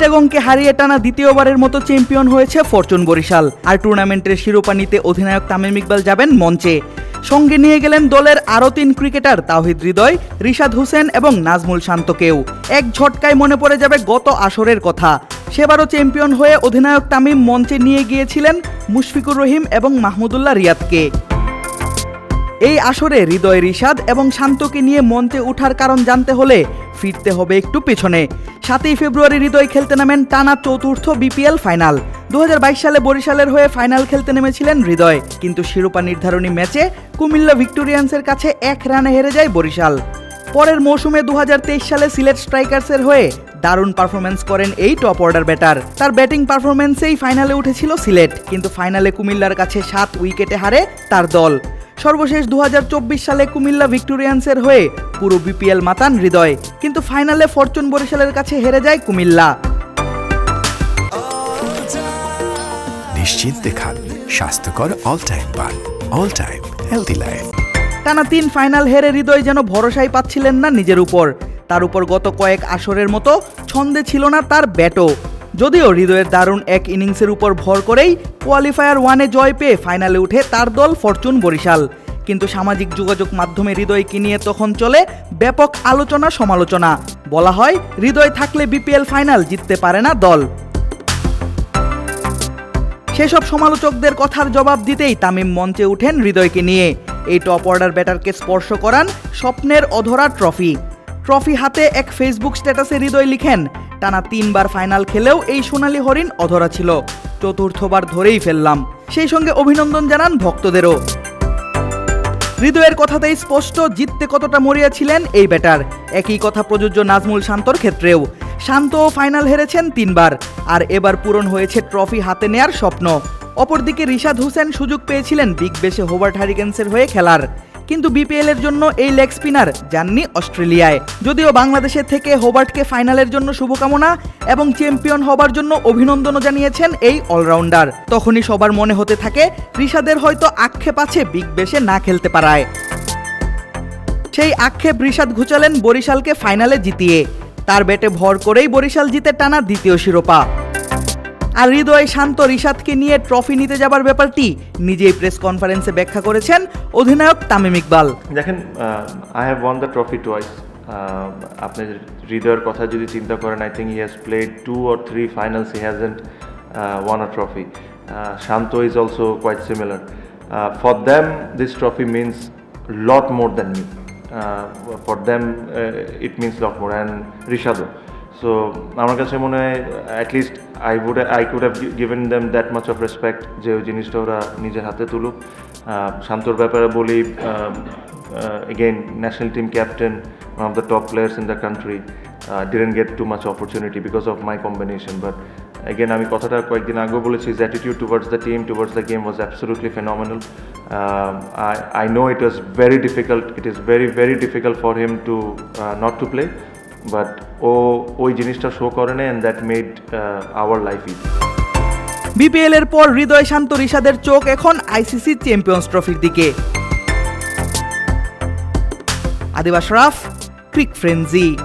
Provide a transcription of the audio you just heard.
চিটাগংকে হারিয়ে টানা দ্বিতীয়বারের মতো চ্যাম্পিয়ন হয়েছে ফরচুন বরিশাল। আর টুর্নামেন্টের শিরোপা নিতে অধিনায়ক তামিম ইকবাল যাবেন মঞ্চে। সঙ্গে নিয়ে গেলেন দলের আরও তিন ক্রিকেটার, তাওহিদ হৃদয়, রিশাদ হোসেন এবং নাজমুল শান্তকেও। এক ঝটকায় মনে পড়ে যাবে গত আসরের কথা। সেবারও চ্যাম্পিয়ন হয়ে অধিনায়ক তামিম মঞ্চে নিয়ে গিয়েছিলেন মুশফিকুর রহিম এবং মাহমুদুল্লাহ রিয়াদকে। এই আসরে হৃদয় রিশাদ এবং শান্তকে নিয়ে মঞ্চে ওঠার কারণ জানতে হলে ফিরতে হবে একটু পেছনে। সাতই ফেব্রুয়ারি হৃদয় খেলতে নামেন টানা চতুর্থ বিপিএল ফাইনাল। দু হাজার বাইশ সালে বরিশালের হয়ে ফাইনাল খেলতে নেমেছিলেন হৃদয়, কিন্তু শিরোপা নির্ধারণী ম্যাচে কুমিল্লা ভিক্টোরিয়ান্সের কাছে এক রানে হেরে যায় বরিশাল। পরের মৌসুমে দু হাজার তেইশ সালে সিলেট স্ট্রাইকার্সের হয়ে দারুণ পারফরমেন্স করেন এই টপ অর্ডার ব্যাটার। তার ব্যাটিং পারফরমেন্সেই ফাইনালে উঠেছিল সিলেট, কিন্তু ফাইনালে কুমিল্লার কাছে সাত উইকেটে হারে তার দল। সর্বশেষ দু সালে কুমিল্লা ভিক্টোরিয়ান্সের হয়ে পুরো বিপিএল মাতান হৃদয় কিন্তু ফাইনালে ফরচুন বরিশালের কাছে হেরে যায় কুমিল্লা। নিশ্চিন্তে খান স্বাস্থ্যকর অল টাইম পান অল টাইম হেলদি লাইফ টানা তিন ফাইনাল হেরে হৃদয় যেন ভরসাই পাচ্ছিলেন না নিজের উপর তার উপর গত কয়েক আসরের মতো ছন্দে ছিল না তার ব্যাটও। যদিও হৃদয়ের দারুণ এক ইনিংসের উপর ভর করেই কোয়ালিফায়ার ওয়ানে জয় পেয়ে ফাইনালে উঠে তার দল ফরচুন বরিশাল। কিন্তু সামাজিক যোগাযোগ মাধ্যমে হৃদয়কে নিয়ে তখন চলে ব্যাপক আলোচনা সমালোচনা। বলা হয়, হৃদয় থাকলে বিপিএল ফাইনাল জিততে পারে না দল। সেসব সমালোচকদের কথার জবাব দিতেই তামিম মঞ্চে উঠেন হৃদয়কে নিয়ে। এই টপ অর্ডার ব্যাটারকে স্পর্শ করান স্বপ্নের অধরা ট্রফি। ট্রফি হাতে এক ফেসবুক স্ট্যাটাসে হৃদয় লিখেন টানা তিনবার ফাইনাল খেলেও এই সোনালী হরিণ অধরা ছিল। চতুর্থবার ধরেই ফেললাম। সেই সঙ্গে অভিনন্দন জানান ভক্তদেরও। হৃদয়ের কথাতেই স্পষ্ট, জিততে কতটা মরিয়া ছিলেন এই ব্যাটার। একই কথা প্রযোজ্য নাজমুল শান্তর ক্ষেত্রেও। শান্তও ফাইনাল হেরেছেন তিনবার, আর এবার পূরণ হয়েছে ট্রফি হাতে নেয়ার স্বপ্ন। অপরদিকে রিশাদ হোসেন সুযোগ পেয়েছিলেন বিগ বেশে হোবার্ট হারিকেন্সের হয়ে খেলার। কিন্তু বিপিএল এর জন্য এই লেগ স্পিনার যাননি অস্ট্রেলিয়ায়। যদিও বাংলাদেশের থেকে হোবার্টকে ফাইনালের জন্য শুভকামনা এবং চ্যাম্পিয়ন হবার জন্য অভিনন্দনও জানিয়েছেন এই অলরাউন্ডার। তখনই সবার মনে হতে থাকে রিশাদের হয়তো আক্ষেপ আছে বিগ বেশে না খেলতে পারায়। সেই আক্ষেপ রিশাদ ঘুচালেন বরিশালকে ফাইনালে জিতিয়ে। তার ব্যাটে ভর করেই বরিশাল জিতে টানা দ্বিতীয় শিরোপা। আর হৃদয় শান্ত রিশাদকে নিয়ে ট্রফি নিতে যাবার ব্যাপারটি নিজেই প্রেস কনফারেন্সে ব্যাখ্যা করেছেন অধিনায়ক তামিম ইকবাল। দেখেন I have won the trophy twice আপনি হৃদয়ের কথা যদি চিন্তা করেন I think he has played two or three finals he hasn't won a trophy Shanto is also quite similar for them this trophy means lot more than me for them it means lot more and ঋষাদও so আমার কাছে মনে হয় at least I would I could have given them that much of respect যে ওই জিনিসটা ওরা নিজের হাতে তুলুক শান্তর ব্যাপারে বলি again national team captain one of the top players in the country uh, didn't get too much opportunity because of my combination but again আমি কথাটা কয়েকদিন আগেও বলেছি his attitude towards the team towards the game was absolutely phenomenal um, I, I know it was very difficult it is very very difficult for him to uh, but, ও, ওই জিনিসটা show করে নেয় and that made our life easy BPL এর পর হৃদয় শান্ত ঋষাদের চোখ এখন ICC champions ট্রফির দিকে। আদিবাস রাফ ক্রিক ফ্রেন্সি